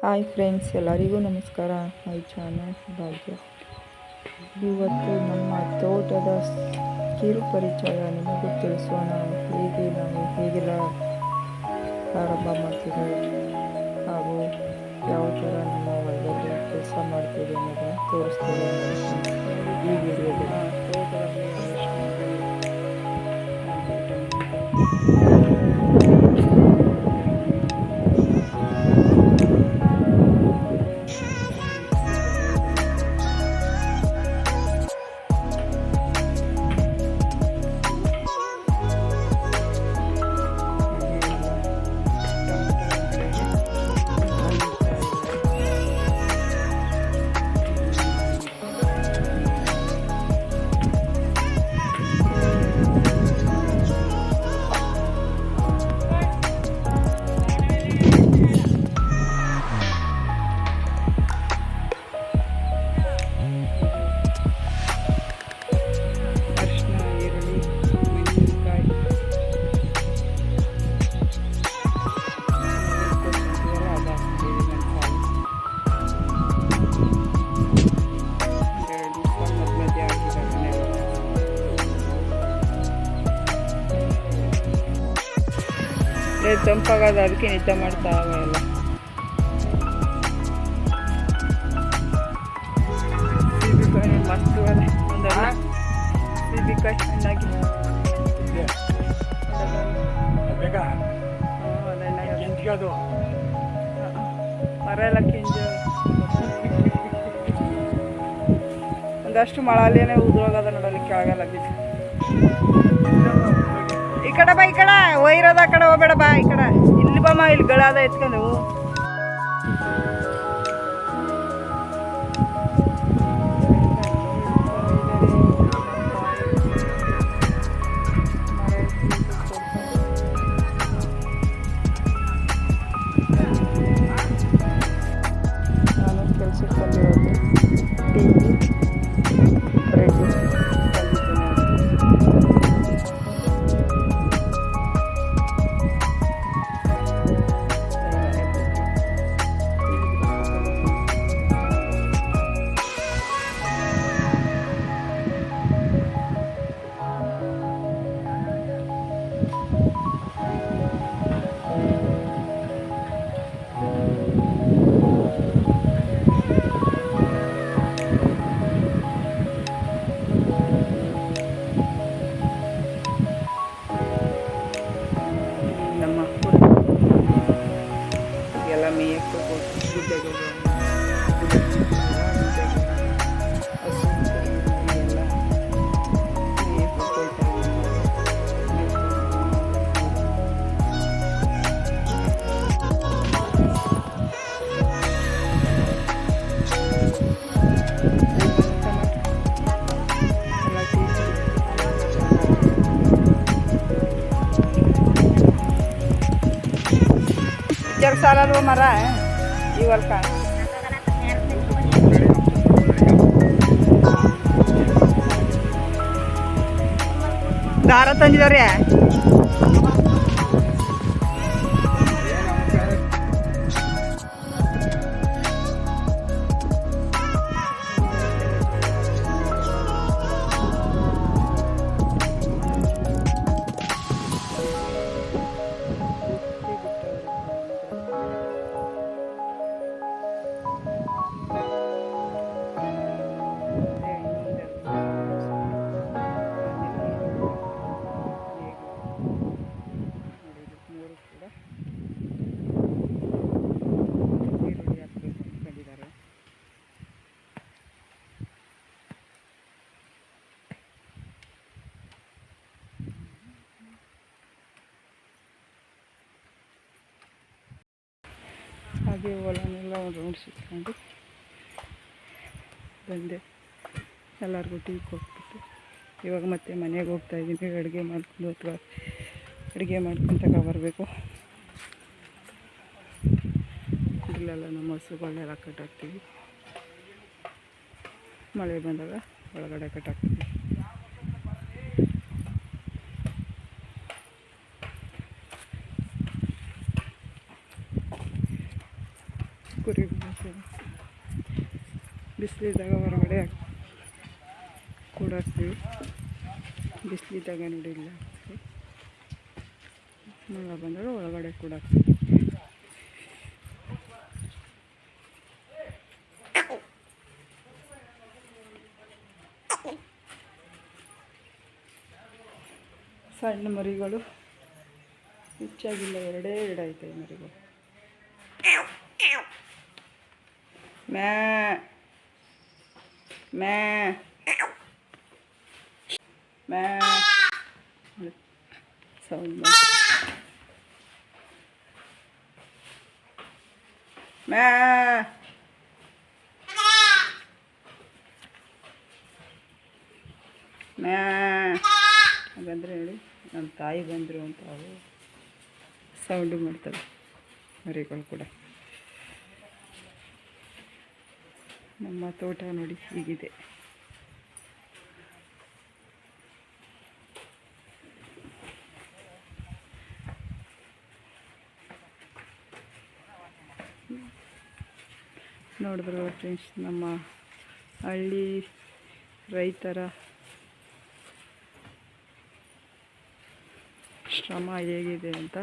Hi friends, ಎಲ್ಲರಿಗೂ ನಮಸ್ಕಾರ. My channel ಭಾಗ್ಯ. ಇವತ್ತು ನಮ್ಮ ತೋಟದ ಕಿರು ಪರಿಚಯ ನಿಮಗೂ ತಿಳಿಸೋಣ. ಹೇಗೆ ನಾವು ಹೇಗೆಲ್ಲ ಪ್ರಾರಂಭ ಮಾಡ್ತೀವಿ ಹಾಗೂ ಯಾವ ಥರ ನಮ್ಮ ಹೊಲದಲ್ಲಿ ಕೆಲಸ ಮಾಡ್ತೀವಿ ಅನ್ನೋದನ್ನು ತೋರಿಸ್ತೀವಿ ಈ ವಿಡಿಯೋದಲ್ಲಿ. ತೋಟದಲ್ಲಿ ತಂಪಾಗದ ಅದಕ್ಕೆ ನಿದ್ದೆ ಮಾಡ್ತಾ ಇಲ್ಲ ಮಸ್ತು ಒಂದಲ್ಲ? ಸೀಬೆಕಾಯಿ. ಕೆಂಚ್ಕದು ಮರ ಎಲ್ಲ ಕಿಂಜ ಒಂದಷ್ಟು ಮಳಾಲೇನೆ ಉದ್ರೋಗದ ನೋಡಲಿ ಆಗಲ್ಲ ಈ ಕಡೆ ಬಾ, ಈ ಕಡೆ. ಒಯ್ರದ ಆ ಕಡೆ ಹೋಗ್ಬೇಡ ಬಾ ಈ ಕಡೆ. ಇಲ್ಲಿ ಬಮ್ಮ ಇಲ್ಲಿ ಗಳಾದ ಎತ್ಕೊಂಡು. Jangan salah lu marah ya. ಹೊಲ್ಕ ದಾರ ತಂದಿದವ್ರಿ ಹಾಗೆ ಹೊಲನೆಲ್ಲ ಒಂದು ರೌಂಡ್ ಸುತ್ಕೊಂಡು ಬಂದೆ. ಎಲ್ಲರಿಗೂ ಟೀ ಕೊಟ್ಬಿಟ್ಟು. ಇವಾಗ ಮತ್ತೆ ಮನೆಗೆ ಹೋಗ್ತಾ ಇದ್ದೀನಿ. ಅಡುಗೆ ಮಾಡ್ಕೊಂಡು ಅಥವಾ ಅಡುಗೆ ಮಾಡ್ಕೊಂಡು ತಗೋ ಬರಬೇಕು. ಇಲ್ಲೆಲ್ಲ ನಮ್ಮ ಹಸುಗಳನ್ನೆಲ್ಲ ಕಟ್ಟಾಕ್ತೀವಿ ಮಳೆ ಬಂದಾಗ ಒಳಗಡೆ ಕಟ್ಟಾಕ್ತೀವಿ ಕೂಡ ಬಿಸಿಲಿದ್ದಾಗ ಹೊರಗಡೆ ಕೂಡಾಕ್ತೀವಿ. ಬಿಸಿಲಿದ್ದಾಗ ನೋಡಿ. ಮಳೆ ಬಂದರೆ ಒಳಗಡೆ ಕೂಡಾಕ್ತೀವಿ. ಸಣ್ಣ ಮರಿಗಳು ಹೆಚ್ಚಾಗಿಲ್ಲ, ಎರಡೇ ಎರಡು ಐತೆ ಈ ಮರಿಗಳು. ಮ್ಯಾ ಮ್ಯಾ ಮ್ಯಾ ಸೌಂಡ್ ಮ್ಯಾ ಮ್ಯಾ ಹಾಗಂದ್ರೆ ಹೇಳಿ. ನಮ್ಮ ತಾಯಿ ಬಂದರು ಅಂತ ಅವು ಸೌಂಡು ಮಾಡ್ತವೆ ಮರಿಗಳು ಕೂಡ. ನಮ್ಮ ತೋಟ ನೋಡಿ ಹೀಗಿದೆ. ನೋಡಿದ್ರು ಫ್ರೆಂಡ್ಸ್ ನಮ್ಮ ಹಳ್ಳಿ ರೈತರ ಶ್ರಮ ಹೇಗಿದೆ ಅಂತ.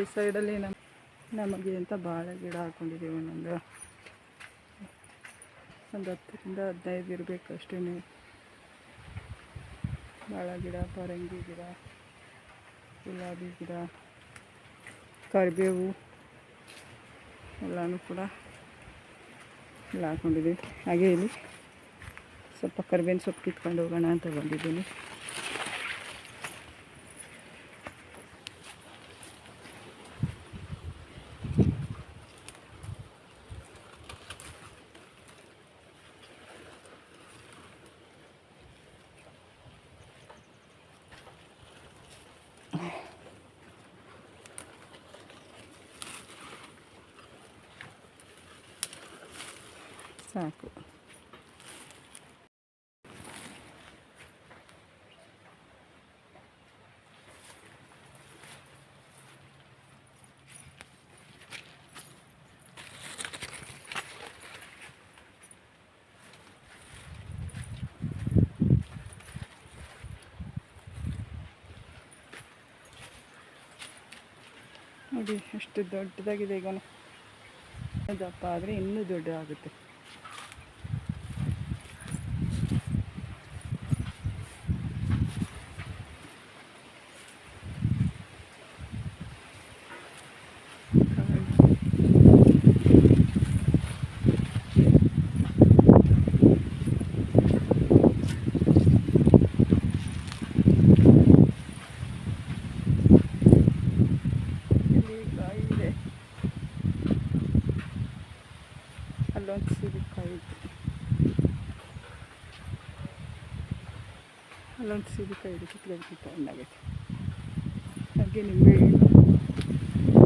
ಇಲ್ಲಿ ಸೈಡಲ್ಲಿ ನಮ್ಮ ನಮಗೆ ಅಂತ ಬಾಳೆ ಗಿಡ ಹಾಕೊಂಡಿದ್ದೀವಿ ಒಂದೊಂದು ಒಂದು ಹತ್ತರಿಂದ ಹದಿನೈದು ಇರಬೇಕು ಅಷ್ಟೇ ಬಾಳೆ ಗಿಡ, ಪರಂಗಿ ಗಿಡ, ಗುಲಾಬಿ ಗಿಡ, ಕರಿಬೇವು ಎಲ್ಲಾನು ಕೂಡ ಎಲ್ಲ ಹಾಕೊಂಡಿದ್ದೀವಿ ಹಾಗೆ ಇಲ್ಲಿ ಸ್ವಲ್ಪ ಕರಿಬೇವಿನ ಸೊಪ್ಪು ಕಿತ್ಕೊಂಡು ಹೋಗೋಣ ಅಂತ ಬಂದಿದ್ದೀನಿ. ಸಾಕು. ನೋಡಿ ಎಷ್ಟು ದೊಡ್ಡದಾಗಿದೆ ಈಗ. ದಪ್ಪ ಆದರೆ ಇನ್ನೂ ದೊಡ್ಡದಾಗುತ್ತೆ ಇಲ್ಲಿ ಕಾಯಿ ಇದೆ ಸೀಬೆಕಾಯಿ ಇದೆ ಅಲ್ಲೊಂದು ಸೀಬೆಕಾಯಿ ಇದೆ ಕಿತ್ಕೊಂಡು ತಗೊಂಡಾಗೈತೆ ಹಾಗೆ ನಿಂಬೆ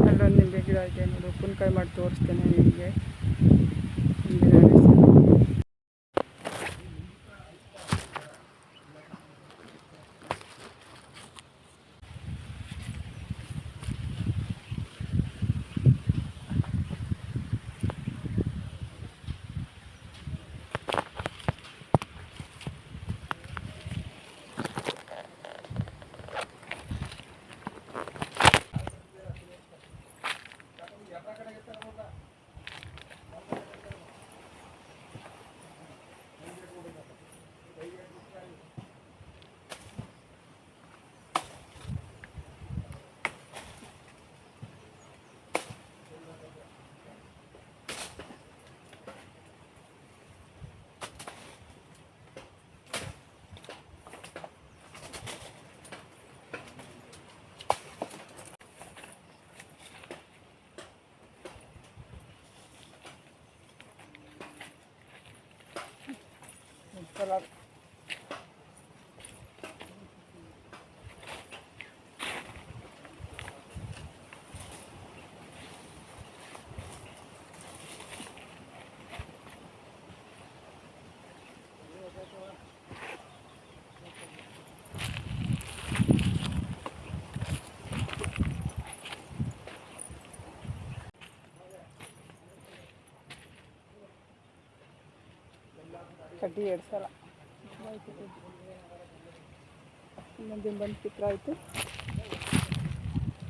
ಅಲ್ಲೊಂದು ನಿಂಬೆ ಗಿಡ ಇದೆ ನೋಡಿ, ಉಪ್ಪಿನಕಾಯಿ ಮಾಡಿ ತೋರಿಸ್ತೇನೆ ನಿಮಗೆ. চলার ಕಡ್ಡಿ ಎರಡು ಸಲ. ಇನ್ನೊಂದು ಬಂದು ಚಿತ್ರ ಆಯಿತು.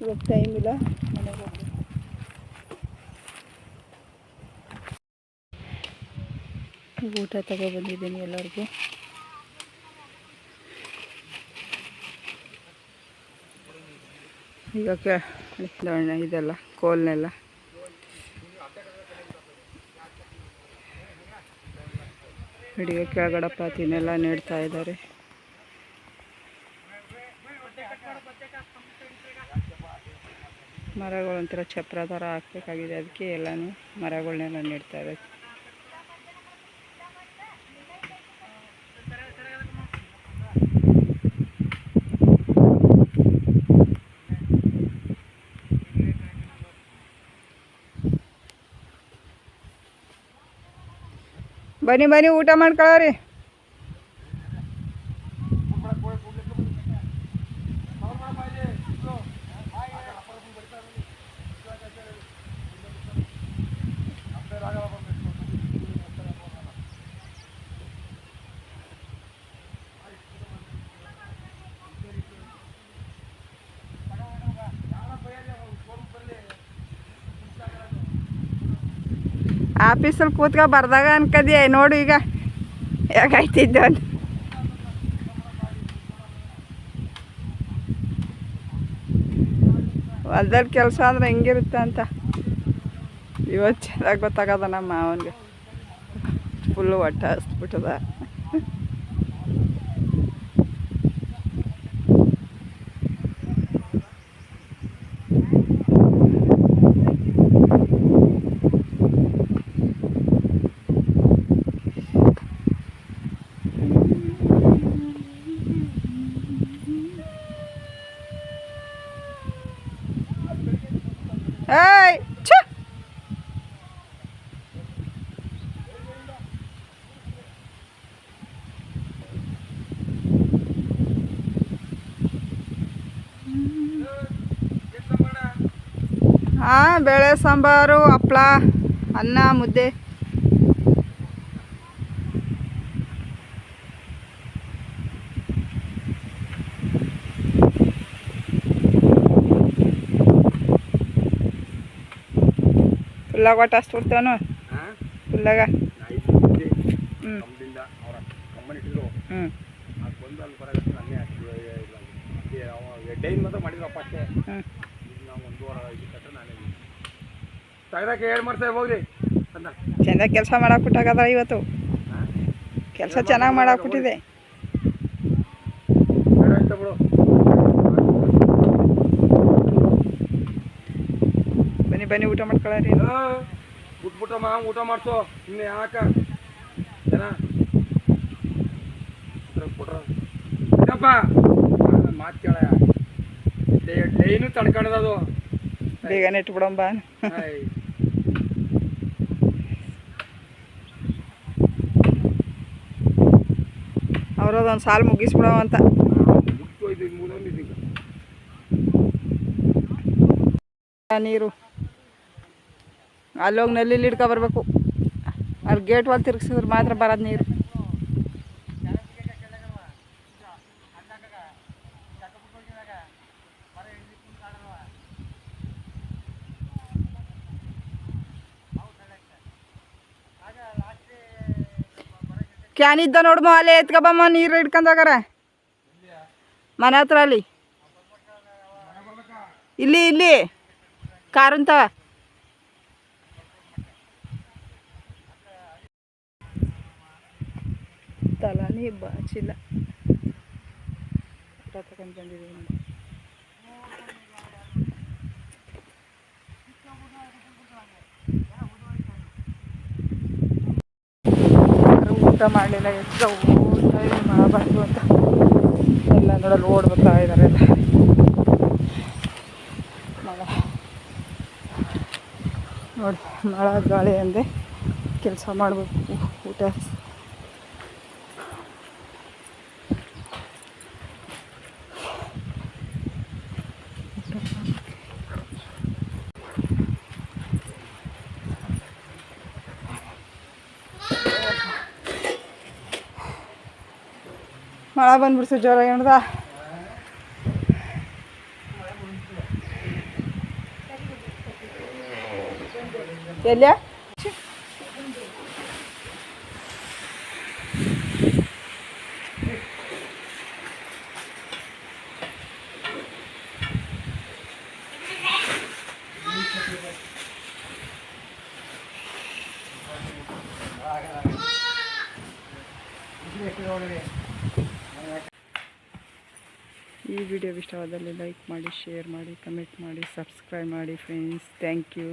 ಇವಾಗ ಟೈಮ್ ಇಲ್ಲ, ಮನೆಗೆ ಈಗ ಊಟ ತಗೊಬಂದಿದ್ದೀನಿ ಎಲ್ಲರಿಗೂ. ಈಗ ಇದೆಲ್ಲ, ಕೋಲ್ನೆಲ್ಲ. ಹಿಡಿಗೆ ಕೆಳಗಡೆ ಪಾತಿನೆಲ್ಲ ನೀಡ್ತಾ ಇದ್ದಾರೆ. ಮರಗಳು ಒಂಥರ ಚಪ್ರ ಥರ ಹಾಕ್ಬೇಕಾಗಿದೆ. ಅದಕ್ಕೆ ಎಲ್ಲನೂ ಮರಗಳನ್ನೆಲ್ಲ ನೀಡ್ತಾ ಇದ್ದಾರೆ. ಬನ್ನಿ ಬನ್ನಿ ಊಟ ಮಾಡ್ಕೊಳ್ಳೋರಿ ಆಫೀಸಲ್ಲಿ ಕೂತ್ಕೊ ಬರ್ದಾಗ ಅನ್ಕದಿ ನೋಡು ಈಗ. ಯಾಕೆ ಅಂತ. ಹೊಲ್ದಲ್ಲಿ ಕೆಲಸ ಅಂದ್ರೆ ಹೆಂಗಿರುತ್ತೆ ಅಂತ. ಇವತ್ತು ಚೆನ್ನಾಗಿ ಗೊತ್ತಾಗದ ನಮ್ಮ ಮಾವನಿಗೆ. ಫುಲ್ಲು ಹೊಟ್ಟೆ ಹಸ್ಬಿಟ್ಟದ ಬೇಳೆ ಸಾಂಬಾರು ಹಪ್ಳ ಅನ್ನ ಮುದ್ದೆ. ಫುಲ್ಲಾಗ ಒಟ್ಟು ಅಷ್ಟು ಕೊಡ್ತೇವನು. ಫುಲ್ಲಾಗ ಹ್ಞೂ ಹ್ಞೂ ಹ್ಞೂ ಬಂದು ಅಲ್ಲಿ ಬರೋಕ್ಕೆ ನನ್ನೇ ಡೈನ್ ಮಾತ್ರ ಮಾಡಿದ್ರಪ್ಪ ಅಷ್ಟೇ ಹ್ಞೂ ಕಟ್ರೆ ಹೇಳಿ ಮಾಡ್ತಾ ಹೋಗ್ರಿ ಚಂದ. ಕೆಲಸ ಕೆಲಸ ಮಾಡಾಕ್ಬಿಟ್ಟಾಗದ ಇವತ್ತು. ಕೆಲಸ ಚೆನ್ನಾಗಿ ಮಾಡಾಕ್ಬಿಟ್ಟಿದೆ ಬಿಟ್ಟಿದೆ ಬನ್ನಿ ಬನ್ನಿ ಊಟ ಮಾಡ್ಕೊಳ್ಳಿ ಬಿಟ್ಬಿಟ್ಟಮ್ಮ ಊಟ ಮಾಡ್ತೋ ಇನ್ನು ಯಾಕ? ಏನ? ಕೊಟ್ರ ಏನಪ್ಪ? ಮಾತು ಕೇಳ. ಡೈನು ತಡ್ಕೊಂಡದು ಬೇಗನೆ ಇಟ್ಬಿಡಂಬ ಅವ್ರದೊಂದು ಸಾಲು ಮುಗಿಸ್ಬಿಡೋ ಅಂತ. ನೀರು. ಅಲ್ಲೋಗಿ ನಲ್ಲಿ ಹಿಡ್ಕೊ ಬರಬೇಕು. ಅಲ್ಲಿ ಗೇಟ್ ಒಳಗೆ ತಿರ್ಗಿಸಿದ್ರೆ ಮಾತ್ರ ಬರೋದು ನೀರು. ಕ್ಯಾನ್ ಇದ್ದ ನೋಡಮ್ಮ ಅಲ್ಲೇ ಎತ್ಕೊಬಮ್ಮ ನೀರು ಹಿಡ್ಕೊಂಡೋಗಾರ ಮನೆ ಹತ್ರ ಅಲ್ಲಿ. ಇಲ್ಲಿ ಇಲ್ಲಿ. ಕಾರಂತ ತಲಾನೇ ಬಾಚಿಲ್ಲ. ತಗೊಂಡು ಬಂದಿದ್ದೀನಿ ಊಟ ಮಾಡಲಿಲ್ಲ ಎಷ್ಟು ಊಟ ಮಾಡಬಾರ್ದು ಅಂತ. ಎಲ್ಲ ನೋಡಲು ಓಡ್ ಬರ್ತಾ ಇದ್ದಾರೆ ಮಳೆ. ನೋಡಿ, ಮಳೆ ಗಾಳಿ ಅಂದೆ. ಕೆಲಸ ಮಾಡಬೇಕು, ಊಟ. ಮಳೆ ಬಂದ್ಬಿಡ್ತು ಜ್ವರ ನೋಡ್ದ ಎಲ್ಲಿಯ ಈ ವಿಡಿಯೋ ಇಷ್ಟವಾದಲ್ಲಿ ಲೈಕ್ ಮಾಡಿ ಶೇರ್ ಮಾಡಿ ಕಮೆಂಟ್ ಮಾಡಿ ಸಬ್ಸ್ಕ್ರೈಬ್ ಮಾಡಿ ಫ್ರೆಂಡ್ಸ್ ಥ್ಯಾಂಕ್ ಯು